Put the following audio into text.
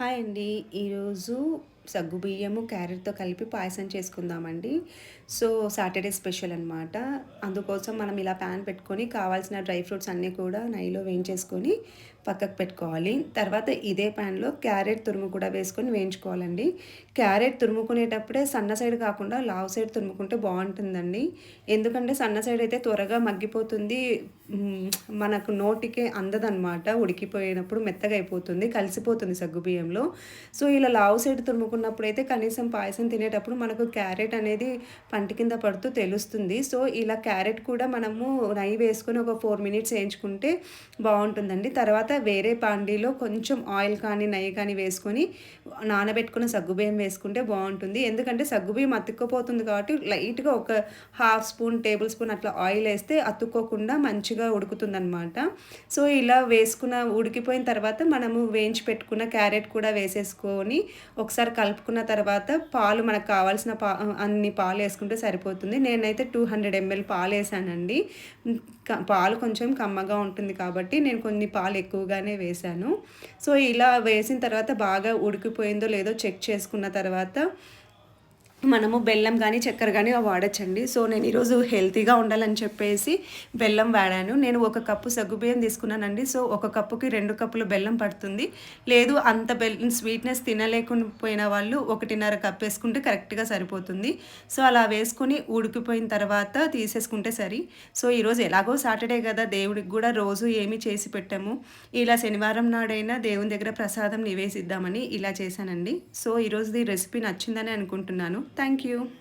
Hi అండి ఈరోజు సగ్గుబియ్యము క్యారెట్తో కలిపి పాయసం చేసుకుందామండి. సో సాటర్డే స్పెషల్ అనమాట అందుకోసం మనం ఇలా ప్యాన్ పెట్టుకొని కావాల్సిన డ్రై ఫ్రూట్స్ అన్నీ కూడా నెయ్యిలో వేయించేసుకొని పక్కకు పెట్టుకోవాలి. తర్వాత ఇదే ప్యాన్లో క్యారెట్ తురుము కూడా వేసుకొని వేయించుకోవాలండి. క్యారెట్ తురుముకునేటప్పుడే సన్న సైడ్ కాకుండా లావ్ సైడ్ తురుముకుంటే బాగుంటుందండి. ఎందుకంటే సన్న సైడ్ అయితే త్వరగా మగ్గిపోతుంది. మనకు నోటికే అందదనమాట ఉడికిపోయినప్పుడు మెత్తగా అయిపోతుంది కలిసిపోతుంది సగ్గుబియ్యంలో సో ఇలా లావు సైడ్ తురుముకున్న అయితే కనీసం పాయసం తినేటప్పుడు మనకు క్యారెట్ అనేది పంట కింద పడుతూ తెలుస్తుంది. సో ఇలా క్యారెట్ కూడా మనము నెయ్యి వేసుకొని ఒక ఫోర్ మినిట్స్ వేయించుకుంటే బాగుంటుందండి. తర్వాత వేరే పాండీలో కొంచెం ఆయిల్ కానీ నెయ్యి కానీ వేసుకొని నానబెట్టుకున్న సగ్గుబియ్యం వేసుకుంటే బాగుంటుంది. ఎందుకంటే సగ్గుబియ్యం అతుక్కపోతుంది కాబట్టి లైట్గా ఒక హాఫ్ స్పూన్ టేబుల్ స్పూన్ అట్లా ఆయిల్ వేస్తే అతుక్కోకుండా మంచిగా ఉడుకుతుందనమాట సో ఇలా వేసుకున్న ఉడికిపోయిన తర్వాత మనము వేయించి పెట్టుకున్న క్యారెట్ కూడా వేసేసుకొని ఒకసారి కలుపుకున్న తర్వాత పాలు మనకు కావాల్సిన పా అన్ని పాలు వేసుకుంటే సరిపోతుంది. నేనైతే టూ హండ్రెడ్ ఎంఎల్ పాలు వేసానండి. పాలు కొంచెం కమ్మగా ఉంటుంది కాబట్టి నేను కొన్ని పాలు ఎక్కువగానే వేశాను సో ఇలా వేసిన తర్వాత బాగా ఉడికిపోయిందో లేదో చెక్ చేసుకున్న తర్వాత మనము బెల్లం కానీ చక్కెర కానీ వాడచ్చండి. సో నేను ఈరోజు హెల్తీగా ఉండాలని చెప్పేసి బెల్లం వాడాను. నేను ఒక కప్పు సగ్గుబియ్యం తీసుకున్నానండి. సో ఒక కప్పుకి రెండు కప్పులు బెల్లం పడుతుంది. లేదు అంత బెల్లం స్వీట్నెస్ తినలేకుండా పోయిన వాళ్ళు ఒకటిన్నర కప్ వేసుకుంటే కరెక్ట్గా సరిపోతుంది. సో అలా వేసుకుని ఉడికిపోయిన తర్వాత తీసేసుకుంటే సరి. సో ఈరోజు ఎలాగో సాటర్డే కదా దేవుడికి కూడా రోజు ఏమి చేసి పెట్టాము. ఇలా శనివారం నాడైనా దేవుని దగ్గర ప్రసాదం నివేసిద్దామని ఇలా చేశానండి. సో ఈరోజు ఈ రెసిపీ నచ్చిందని అనుకుంటున్నాను. thank you.